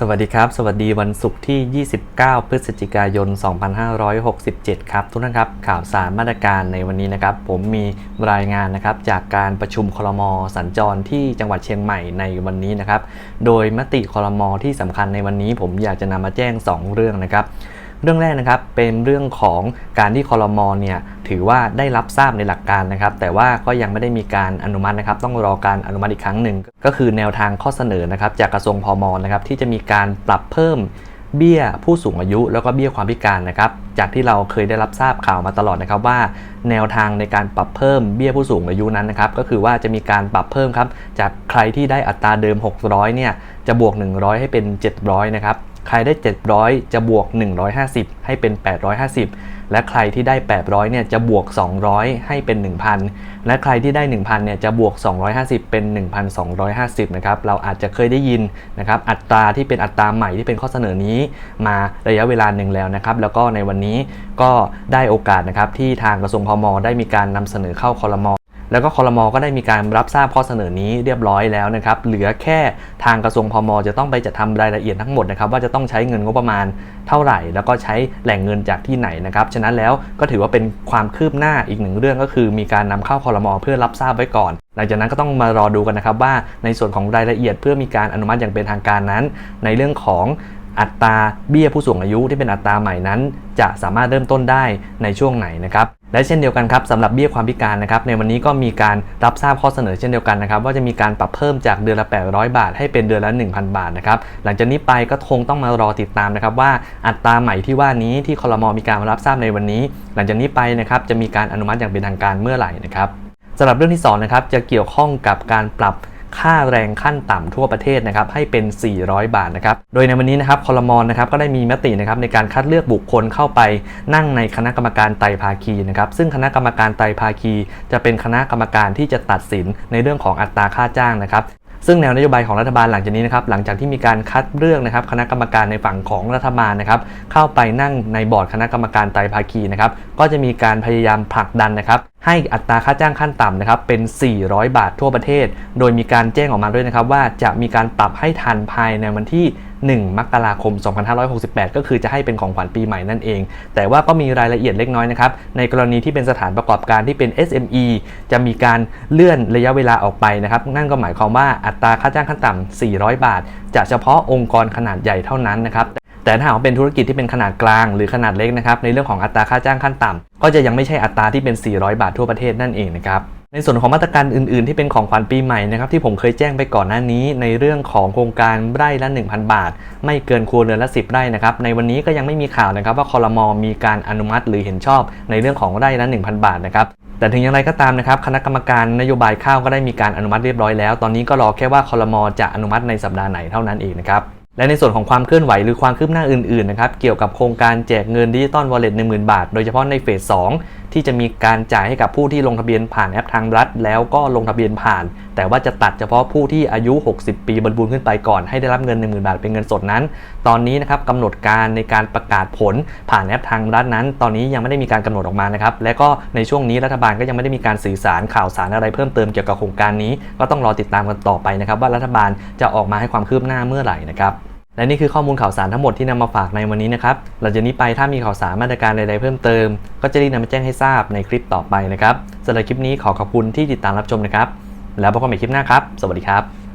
สวัสดีครับ สวัสดีวันศุกร์ที่ 29 พฤศจิกายน 2567 ครับ ทุกท่านครับ ข่าวสารมาตรการในวันนี้นะครับ ผมมีรายงานนะครับจากการประชุมคลมสัญจรที่จังหวัดเชียงใหม่ในวันนี้นะครับ โดยมติคลมที่สำคัญในวันนี้ ผมอยากจะนำมาแจ้ง 2 เรื่องนะครับ เรื่องแรกนะครับเป็นเรื่องของการที่คอรมอเนี่ยถือว่าได้รับทราบในหลักการนะครับ แต่ว่าก็ยังไม่ได้มีการอนุมัตินะครับ ต้องรอการอนุมัติอีกครั้งหนึ่ง ก็คือแนวทางข้อเสนอนะครับ จากกระทรวงพอมนะครับที่จะมีการปรับเพิ่มเบี้ยผู้สูงอายุแล้วก็เบี้ยความพิการนะครับจากที่เราเคยได้รับทราบข่าวมาตลอดนะครับว่า แนวทางในการปรับเพิ่มเบี้ยผู้สูงอายุนั้นนะครับก็คือว่าจะมีการปรับเพิ่มครับจากใครที่ได้อัตราเดิม 600เนี่ยจะบวก 100 ให้เป็น 700นะครับ ใครได้ 700 จะบวก 150 ให้เป็น 850 และใครที่ได้ 800 เนี่ยจะบวก 200 ให้เป็น 1,000 และใครที่ได้ 1,000 เนี่ยจะบวก 250 เป็น 1,250 นะครับ เราอาจจะเคยได้ยินนะครับ อัตราที่เป็นอัตราใหม่ที่เป็นข้อเสนอนี้มาระยะเวลาหนึ่งแล้วนะครับ แล้วก็ในวันนี้ก็ได้โอกาสนะครับที่ทางกระทรวงพมได้มีการนำเสนอเข้าคอรมอ แล้วก็คอรมอก็ได้มีการรับทราบข้อเสนอนี้เรียบร้อยแล้วนะครับ เหลือแค่ทางกระทรวงพมจะต้องไปจัดทำรายละเอียดทั้งหมดนะครับว่าจะต้องใช้เงินงบประมาณเท่าไหร่ แล้วก็ใช้แหล่งเงินจากที่ไหนนะครับ ฉะนั้นแล้วก็ถือว่าเป็นความคืบหน้าอีกหนึ่งเรื่องก็คือ มีการนำเข้าคอรมอเพื่อรับทราบไว้ก่อน หลังจากนั้นก็ต้องมารอดูกันนะครับว่าในส่วนของรายละเอียดเพื่อมีการอนุมัติอย่างเป็นทางการนั้น ในเรื่องของ อัตราเบี้ยผู้สูงอายุที่เป็นอัตราใหม่นั้น จะสามารถเริ่มต้นได้ในช่วงไหนนะครับและเช่นเดียวกันครับสำหรับเบี้ยความพิการนะครับในวันนี้ก็มีการรับทราบข้อเสนอเช่นเดียวกันนะครับว่าจะมีการปรับเพิ่มจากเดือนละ 800 บาท ให้เป็นเดือนละ 1,000 บาทนะครับหลังจากนี้ไปก็คงต้องมารอติดตามนะครับว่าอัตราใหม่ที่ว่านี้ที่คลมมีการรับทราบในวันนี้ หลังจากนี้ไปนะครับจะมีการอนุมัติอย่างเป็นทางการเมื่อไหร่นะครับสำหรับเรื่องที่2นะครับจะเกี่ยวข้องกับการปรับ ค่าแรงขั้นต่ำทั่วประเทศนะครับให้เป็น 400 บาทนะครับ โดยในวันนี้นะครับคอรมอนนะครับก็ได้มีมตินะครับในการคัดเลือกบุคคลเข้าไปนั่งในคณะกรรมการไตภาคีนะครับซึ่งคณะกรรมการไตภาคี จะเป็นคณะกรรมการที่จะตัดสินในเรื่องของอัตราค่าจ้างนะครับซึ่งแนวนโยบายของรัฐบาลหลังจากนี้นะครับหลังจากที่มีการคัดเลือกนะครับคณะกรรมการในฝั่งของรัฐบาลนะครับเข้าไปนั่งในบอร์ดคณะกรรมการไตภาคีนะครับก็จะมีการพยายามผลักดันนะครับ ให้อัตราค่าจ้างขั้นต่ำนะครับเป็น 400 บาททั่วประเทศ โดยมีการแจ้งออกมาด้วยนะครับว่าจะมีการปรับให้ทันภายในวันที่ 1 มกราคม 2568 ก็คือจะให้เป็นของขวัญปีใหม่นั่นเอง แต่ว่าก็มีรายละเอียดเล็กน้อยนะครับ ในกรณีที่เป็นสถานประกอบการที่เป็น SME จะมีการเลื่อนระยะเวลาออกไปนะครับ นั่นก็หมายความว่าอัตราค่าจ้างขั้นต่ำ400 บาท จะเฉพาะองค์กรขนาดใหญ่เท่านั้นนะครับ แต่ถ้าหากว่าเป็นธุรกิจที่เป็นขนาดกลางหรือขนาดเล็กนะครับในเรื่องของอัตราค่าจ้างขั้นต่ำก็จะยังไม่ใช่อัตราที่เป็น 400 บาททั่วประเทศนั่นเองนะครับในส่วนของมาตรการอื่น ๆ ที่เป็นของขวัญปีใหม่นะครับที่ผมเคยแจ้งไปก่อนหน้านี้ ในเรื่องของโครงการไร่ละ 1,000 บาท ไม่เกินครัวเรือนละ 10 ไร่นะครับในวันนี้ก็ยังไม่มีข่าวนะครับว่าคอรมอมีการอนุมัติหรือเห็นชอบ ในเรื่องของไร่ละ 1,000 บาทนะครับแต่ถึงอย่างไรก็ตามนะครับคณะกรรมการนโยบายข้าวก็ได้มีการอนุมัติเรียบร้อยแล้ว ตอนนี้ก็รอแค่ว่าคอรมอจะอนุมัติในสัปดาห์ไหนเท่านั้นเองนะครับ และในส่วนของความเคลื่อนไหวหรือความคืบหน้าอื่นๆนะครับเกี่ยวกับโครงการแจกเงินดิจิตอลวอลเล็ต10,000บาท โดยเฉพาะในเฟส 2 ที่จะมีการจ่ายให้กับผู้ที่ลงทะเบียนผ่านแอปทางรัฐ แล้วก็ลงทะเบียนผ่าน แต่ว่าจะตัดเฉพาะผู้ที่อายุ 60 ปีบรรบูรณ์ขึ้นไปก่อนให้ได้รับเงิน 10,000 บาทเป็นเงินสดนั้น ตอนนี้นะครับกำหนดการในการประกาศผลผ่านแอปทางรัฐนั้น ตอนนี้ยังไม่ได้มีการกำหนดออกมานะครับและก็ในช่วงนี้รัฐบาลก็ยังไม่ได้มีการสื่อสารข่าวสารอะไรเพิ่มเติมเกี่ยวกับโครงการนี้ ก็ต้องรอติดตามกันต่อไปนะครับว่ารัฐบาลจะออกมาให้ความคืบหน้าเมื่อไหร่นะครับ และนี่คือข้อมูลข่าวสารทั้งหมดที่นำมาฝากในวันนี้นะครับ หลังจากนี้ไปถ้ามีข่าวสารมาตรการใดๆเพิ่มเติม ก็จะรีบนำมาแจ้งให้ทราบในคลิปต่อไปนะครับสำหรับคลิปนี้ขอขอบคุณที่ติดตามรับชมนะครับ แล้วพบกันใหม่คลิปหน้าครับ สวัสดีครับ